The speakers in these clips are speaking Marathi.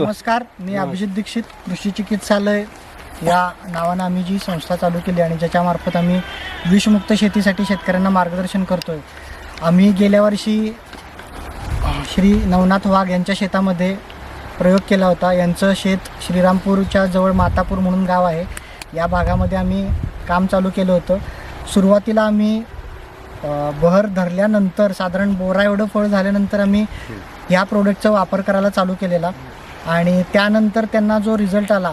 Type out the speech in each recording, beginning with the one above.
नमस्कार मी अभिजित दीक्षित कृषी चिकित्सालय. या नावानं आम्ही जी संस्था चालू केली आणि ज्याच्यामार्फत आम्ही विषमुक्त शेतीसाठी शेतकऱ्यांना मार्गदर्शन करतोय आम्ही गेल्या वर्षी अं, श्री नवनाथ वाघ यांच्या शेतामध्ये प्रयोग केला होता. यांचं शेत श्रीरामपूरच्या जवळ मातापूर म्हणून गाव आहे. या भागामध्ये आम्ही काम चालू केलं होतं. सुरुवातीला आम्ही अ, बहर धरल्यानंतर साधारण बोरा एवढं फळ झाल्यानंतर आम्ही ह्या प्रोडक्टचा वापर करायला चालू केलेला. आणि त्यानंतर त्यांना जो रिझल्ट आला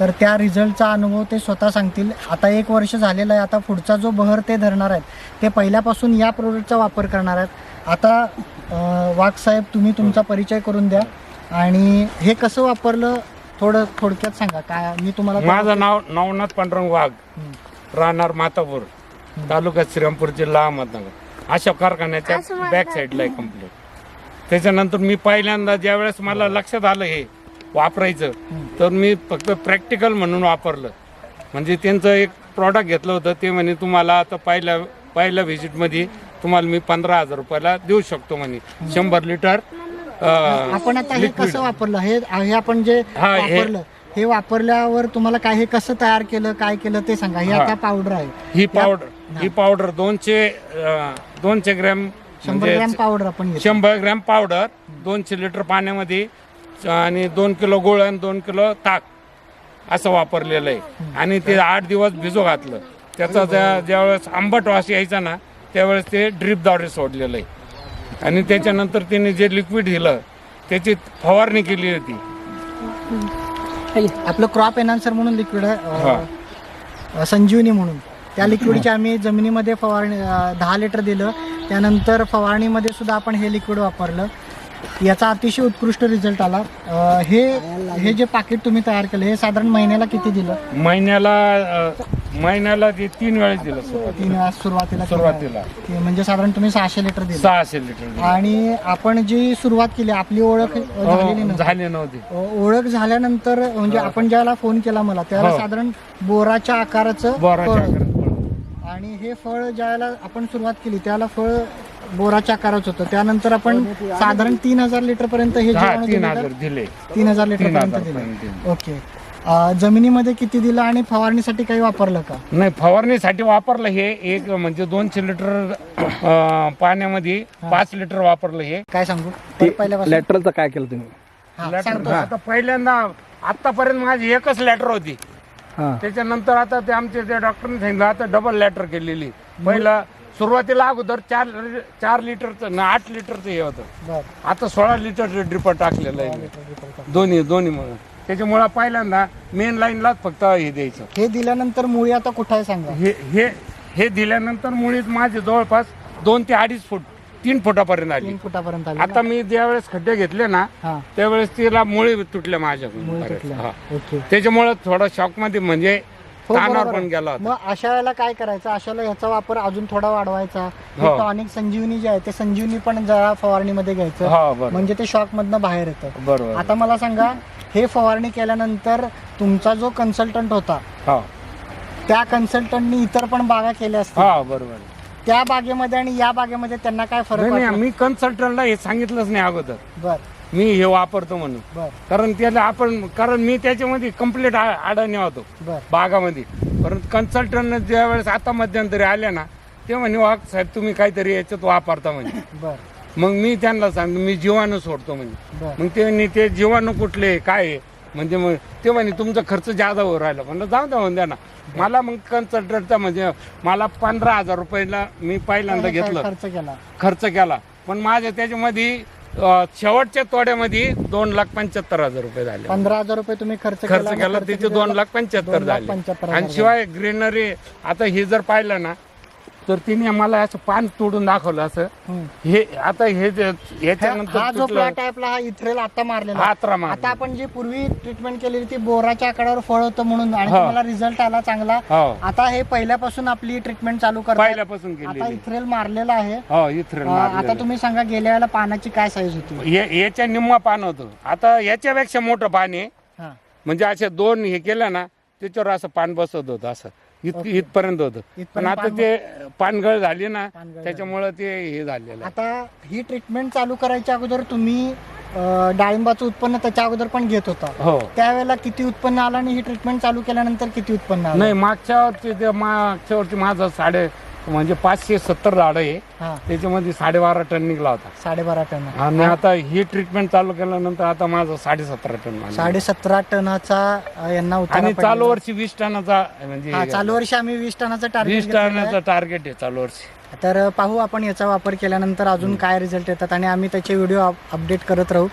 तर त्या रिझल्टचा अनुभव ते स्वतः सांगतील. आता एक वर्ष झालेलं आहे आता पुढचा जो बहर ते धरणार आहेत ते पहिल्यापासून या प्रोडक्टचा वापर करणार आहेत. आता अ, वाघ साहेब तुम्ही तुमचा परिचय करून द्या. आणि हे कसं वापरलं थोडं थोडक्यात सांगा. काय मी तुम्हाला माझं नाव नवनाथ पांडुरंग वाघ. हं. राहणार मातापूर तालुका श्रीरामपूर जिल्हा अहमदनगर. अशा कारखान्याच्या बॅक साईडला आहे कंप्लीट त्याच्यानंतर मी पहिल्यांदा ज्यावेळेस मला लक्षात आलं हे वापरायचं तर मी फक्त प्रॅक्टिकल म्हणून वापरलं. म्हणजे त्यांचं एक प्रॉडक्ट घेतलं होतं ते म्हणे तुम्हाला आता पहिल्या पहिल्या व्हिजिटमध्ये तुम्हाला मी पंधरा हजार रुपयाला देऊ शकतो म्हणे शंभर लिटर अं, आपण आता हे कसं वापरलं? हे हे आपण जे हा, हे- वापरलं हे वापरल्यावर तुम्हाला काय हे कसं तयार केलं काय केलं ते सांगा. हे हा. आता पावडर आहे. ही पावडर ही पावडर दोनशे अं, दोनशे ग्रॅम शंभर म्हणजे ग्रॅम पावडर आपण घेतो. शंभर ग्रॅम पावडर दोनशे लिटर पाण्यामध्ये आणि दोन किलो गुळ आणि दोन किलो ताक असं वापरलेलं आहे. आणि ते आठ दिवस भिजू घातलं. त्याचा ज्या ज्यावेळेस आंबट वास यायचा ना त्यावेळेस ते ड्रीपद्वारे सोडलेलं आहे. आणि त्याच्यानंतर त्याने जे लिक्विड दिलं त्याची फवारणी केली होती. आपलं क्रॉप एनान्सर म्हणून लिक्विड आहे हा. संजीवनी म्हणून. त्या लिक्विडची आम्ही जमिनीमध्ये फवारणी अं, दहा लिटर दिलं. त्यानंतर फवारणीमध्ये सुद्धा आपण हे लिक्विड वापरलं. याचा अतिशय उत्कृष्ट रिझल्ट आला. अं, हे हे जे पाकिट तुम्ही तयार केलं हे साधारण महिन्याला किती दिलं? महिन्याला अं, महिन्याला ते तीन वेळेस दिलं तीन वेळा सुरुवातीला सुरुवातीला. ते म्हणजे साधारण तुम्ही सहाशे लिटर दिलं. सहाशे लिटर दिलं. आणि आपण जी सुरुवात केली आपली ओळख अ, झालेली हो, नव्हती. झाले नव्हते. अ, ओळख झाल्यानंतर म्हणजे आपण ज्याला फोन केला मला त्याला हो. साधारण बोराच्या आकाराचं बोराच्या. आणि हे फळ ज्याला आपण सुरुवात केली त्याला फळ बोराच्या आकाराचं होतं. त्यानंतर आपण साधारण तीन हजार लिटर पर्यंत हे हा जीवाणू तीन हजार दिले. तीन हजार लिटर तीन पर्यंत दिलं. ओके. अ, जमिनीमध्ये किती दिलं आणि फवारणीसाठी काही वापरलं का? नाही फवारणीसाठी वापरलं हे. एक म्हणजे दोनशे लिटर अं, पाण्यामध्ये पाच लिटर वापरलं हे. काय सांगू? पहिल्यापासून? लॅटरलचं काय केलं तुम्ही? हा, लॅटर सांगतो. आता पहिल्यांदा आतापर्यंत माझी एकच लॅटर होती. हां. त्याच्यानंतर आता ते आमचे त्या डॉक्टरने सांगितलं आता डबल लॅटर केलेली. पहिला सुरुवातीला अगोदर चार चार लिटरचं ना आठ लिटरचं हे होतं. बरं. आता सोळा लिटरचं ड्रिपर टाकलेलं आहे. दोन्ही दोन्ही म्हणून त्याच्यामुळं पहिल्यांदा मेन लाईनलाच फक्त हे द्यायचं. हे दिल्यानंतर मुळी आता कुठं आहे सांगा? हे हे हे दिल्यानंतर मुळीच माझे जवळपास दोन ते अडीच फूट तीन फुटापर्यंत आली. तीन फुटापर्यंत आली आता मी ज्यावेळेस खड्डे घेतले ना हा. त्यावेळेस तिला मुळी तुटल्या मुळी. हा. ओके. त्याच्यामुळं थोडा शॉकमध्ये म्हणजे हो, ताणावर बरोबर पण आहे. गेला होता. मग अशा वेळेला काय करायचं? अशा वेळेला ह्याचा वापर अजून थोडा वाढवायचा. हो. टॉनिक संजीवनी जे आहे ते संजीवनी पण जरा फवारणीमध्ये घ्यायचं. हा बरोबर. म्हणजे ते शॉक मधनं बाहेर येतं. बरोबर. आता मला सांगा हे फवारणी केल्यानंतर तुमचा जो कन्सल्टंट होता हा. त्या कन्सल्टंटनी इतर पण बागा केल्या असतील? हा बरोबर. त्या बागेमध्ये आणि या बागेमध्ये त्यांना काय फरक नाही वाटला? मी कन्सल्टंटला हे सांगितलंच नाही अगोदर. बर. मी हे वापरतो म्हणून. बर. कारण त्याला आपण कारण मी त्याच्यामध्ये कंप्लीट अडाणी होतो. बर. बागामध्ये. परंतु कन्सल्टंट ज्या वेळेस आता मध्यंतरी आल्या ना ते म्हणे वाघ साहेब तुम्ही काहीतरी याच्यात वापरता म्हणे. बर. मग मी त्यांना सांगतो मी जीवाणू सोडतो म्हणजे बर. मग ते म्हणे, ते जीवाणू कुठले काय आहे? म्हणजे मग ते म्हणे तुमचा खर्च जादा होऊ राहिला. म्हणलं जाऊ द्या म्हणून द्या ना. मला मग कन्सल्टंटचा म्हणजे मला पंधरा हजार रुपयाला मी पहिल्यांदा घेतलं. खर्च केला. खर्च केला. पण माझ्या त्याच्यामध्ये अं, शेवटच्या तोड्यामध्ये दोन लाख पंच्याहत्तर हजार रुपये झाले. पंधरा हजार रुपये तुम्ही खर्च खर्च केला केला खर्च तिथे दोन? लाख पंच्याहत्तर दोन लाख झाले. पंच्याहत्तर आणि शिवाय ग्रीनरी आता हे जर पाहिलं ना तर तिने मला असं पान तोडून दाखवलं असं. हे आता हे जे- हा जो तुटलं. प्लॉट आहे आपला हा इथरेल आता मारलेला. आता आपण जी पूर्वी ट्रीटमेंट केलेली ती बोराच्या आकारावर फळ होतं म्हणून आणि हो. तुम्हाला रिझल्ट आला चांगला. हो. आता हे पहिल्यापासून आपली ट्रीटमेंट चालू करतात पहिल्यापासून आता केलेली. इथरेल मारलेला आहे. हो इथं अं, आता तुम्ही सांगा गेल्या वेळेला पानाची काय साईज होती? याच्या निम्मा पान होतं. आता याच्यापेक्षा मोठं पान आहे. हा. म्हणजे असे दोन हे केलं ना त्याच्यावर असं पान बसत होतं असं. इत इथपर्यंत होतं. इथपर्यंत पण आता ते पानगळ झाली ना पानगळ त्याच्यामुळं ते हे झालेलं आहे. आता ही ट्रीटमेंट चालू करायच्या अगोदर तुम्ही अं, डाळिंबाचं उत्पन्न त्याच्या अगोदर पण घेत होता. हो. त्यावेळेला किती उत्पन्न आलं आणि ही ट्रीटमेंट चालू केल्यानंतर किती उत्पन्न आलं? नाही मागच्या वर्षी ते मागच्या वर्षी माझं साडे म्हणजे पाचशे सत्तर झाडं आहे. हा. त्याच्यामध्ये साडेबारा टन निघला होता. साडेबारा टन. आणि आता ही ट्रीटमेंट चालू केल्यानंतर आता माझं साडे सतरा टन आलं. साडे सतरा टनाचा अं, यांना उतारा आणि पडलेला. चालू वर्षी वीस टनाचा हा म्हणजे चालू वर्षी आम्ही वीस टनाचं वीस टार्गेट टनाचा टार्गेट आहे चालू वर्षी. तर पाहू आपण याचा वापर केल्यानंतर अजून काय रिझल्ट येतात आणि आम्ही त्याचे व्हिडिओ अपडेट करत राहू.